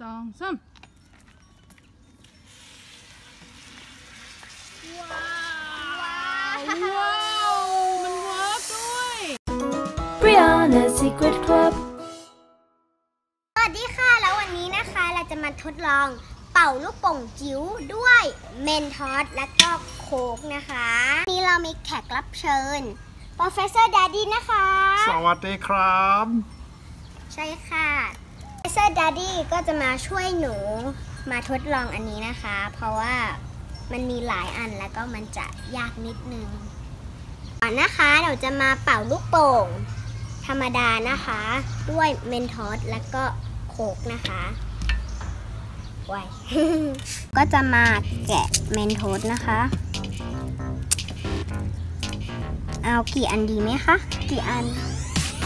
สองสามว้าวว้าวมันเวิร์กด้วย Brianna's Secret Club สวัสดีค่ะ แล้ววันนี้นะคะเราจะมาทดลองเป่าลูกโป่งจิ๋วด้วยเมนทอสและก็โค้กนะคะวันนี้เรามีแขกรับเชิญ Professor Daddy นะคะ สวัสดีครับ ใช่ค่ะ Professor Daddy ก็จะมาช่วยหนูมาทดลองอันนี้นะคะ เพราะว่ามันมีหลายอันแล้วก็มันจะยากนิดนึงก่อนนะคะเราจะมาเป่าลูกโป่ง ธรรมดานะคะ ด้วยเมนทอสและก็โคกนะคะไว้ก็จะมาแกะเมนโทสนะคะ เอากี่อันดีไหมคะ กี่อัน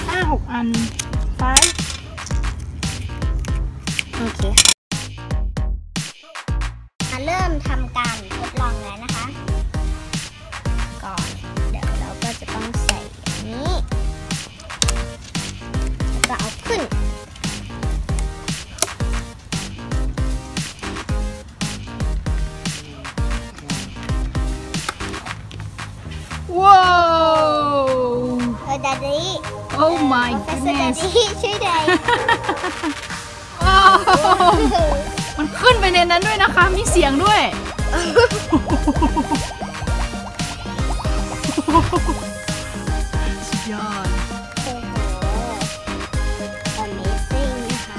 ห้าหกอันไป โอเคค่ะมาเริ่มทำการทดลองแล้วนะคะ ก่อน เดี๋ยวเราก็จะต้องใส่อันนี้แล้วก็เอาขึ้นว้าวเออดาดี้ Oh my เ r ดา goodness ดี้ช่วยหน่อยว้าว มันขึ้นไปในนั้นด้วยนะคะ มีเสียงด้วย สุดยอดโอ้โห Amazing นะคะ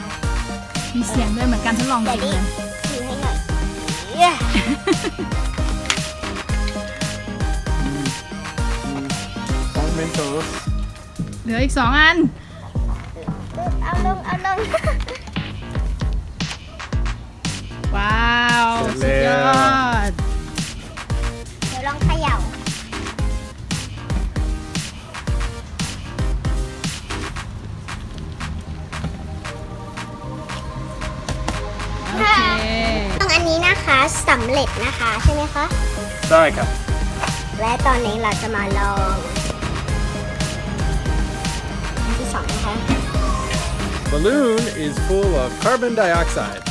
มีเสียงด้วยเหมือนการทดลองจริงเลยถือให้หน่อยเย้สองเมนโทสเหลืออีกสองอัน เอาลงเอาลง ว้าวสุดยอด เดี๋ยวลองเขย่าโอเคตรงอันนี้นะคะสำเร็จนะคะใช่ไหมคะ ได้ครับ และตอนนี้เราจะมาลองอันที่สองนะคะ Balloon is full of carbon dioxide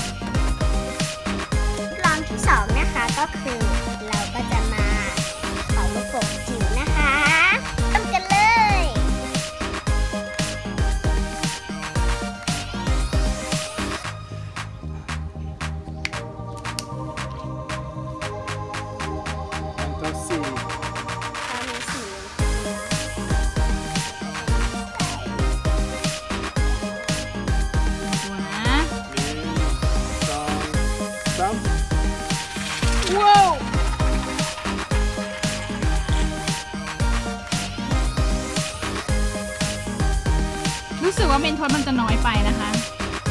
สึกว่าเมนทอสมันจะน้อยไปนะคะ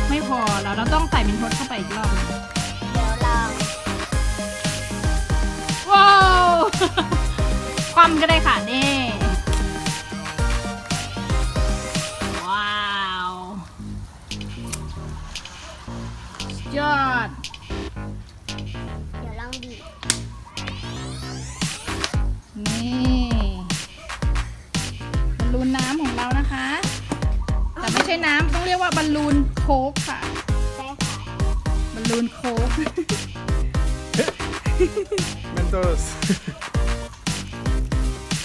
ไม่พอแล้วเราต้องใส่เมนทอสเข้าไปอีกรอบเดี๋ยวลองว้าวความก็ได้ค่ะนี่ว้าวยอด องเรียกว่าบอลลูนโค้กค่ะได้ค่ะบอลลูนโค้กเมนโทส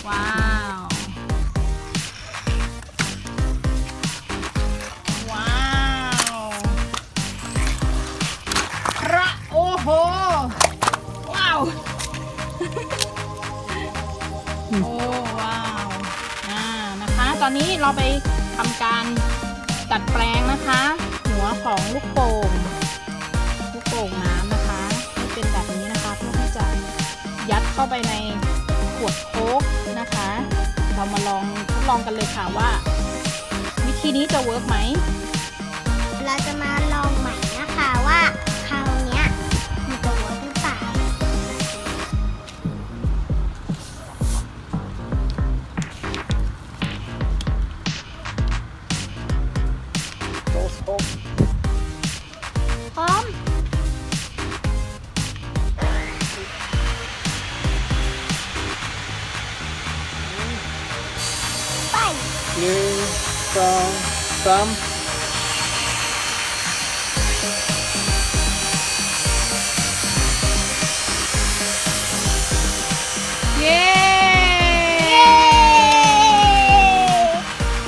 ว้าว ว้าวพระโอ้โห ว้าว โอ้ว้าว อ่านะคะ ตอนนี้เราไปทำการ ดัดแปลงนะคะ หัวของลูกโป่งลูกโป่งน้ำนะคะให้เป็นแบบนี้นะคะเพื่อที่จะยัดเข้าไปในขวดโค้กนะคะ เรามาลองทดลองกันเลยค่ะว่า วิธีนี้จะเวิร์กไหมเราจะมาลอง หนึ่งสองสามเย้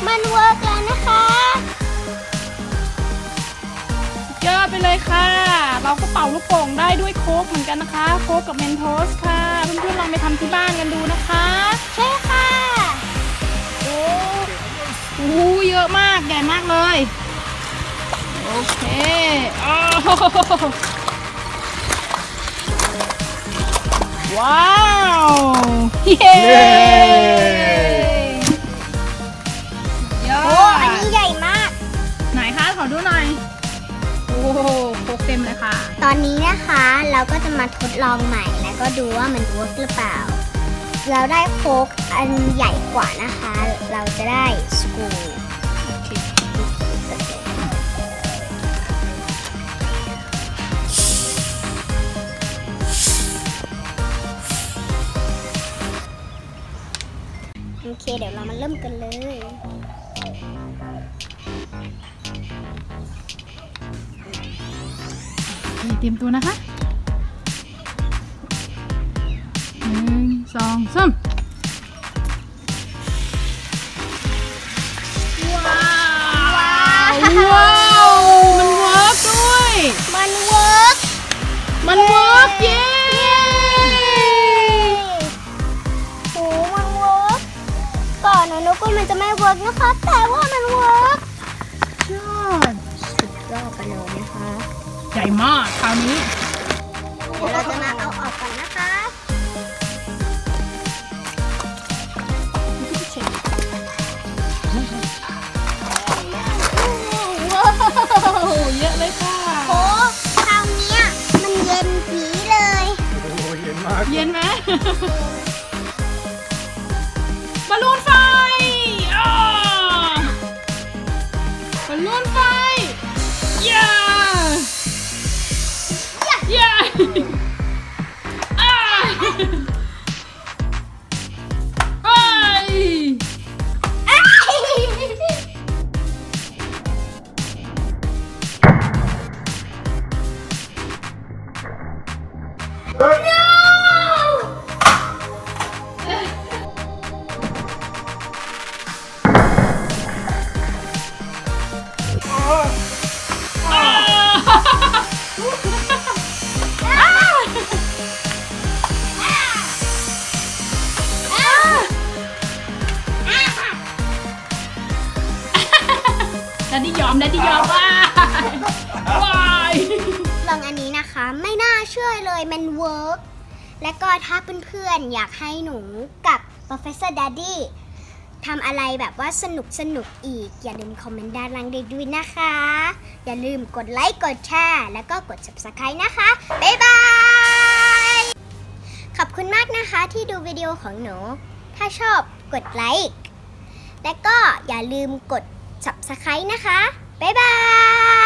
มันเวิร์กแล้วนะคะยอดไปเลยค่ะ เราก็เป่าลูกโป่งได้ด้วยโค้กเหมือนกันนะคะ โค้กกับเมนโทสค่ะ เพื่อนๆลองไปทำที่บ้าน อะมาก ใหญ่มากเลย โอเคอ้าวว้าวเย้เย้ยอโอ้ดอันนี้ใหญ่มาก ไหนคะขอดูหน่อย โอ้โหโคกเต็มเลยค่ะ ตอนนี้นะคะเราก็จะมาทดลองใหม่แล้วก็ดูว่ามันเวิร์กหรือเปล่า เราได้โค้กอันใหญ่กว่านะคะ เราจะได้สกูโโอเค เดี๋ยวเรามาเริ่มกันเลยเตรียมตัวนะคะหนึ่งสองสาม นนะนุกว่ามันจะไม่เวิร์กนะคะ แต่ว่ามันเวิร์กยอดสุดยอดไปเลยนะคะใหญ่มากคราวนี้เดี๋ยวเราจะมาเอาออกก่อนนะคะว้าวเยอะเลยค่ะโอ้คราวเนี้ยมันเย็นผีเลย Oh, yen mak. เย็นไหมบอลลูนไฟ บอลลูนไเชื่อเลยมันเวิร์กและก็ถ้าเพื่อนๆอยากให้หนูกับ Professor Daddy ทำอะไรแบบว่าสนุกสนุกอีก อย่าลืมคอมเมนต์ด้านล่างได้ด้วยนะคะ อย่าลืมกดไลค์กดแชร์แล้วก็กด Subscribe นะคะ บ๊ายบาย ขอบคุณมากนะคะที่ดูวิดีโอของหนู ถ้าชอบกดไลค์และก็อย่าลืมกด Subscribe นะคะ บ๊ายบาย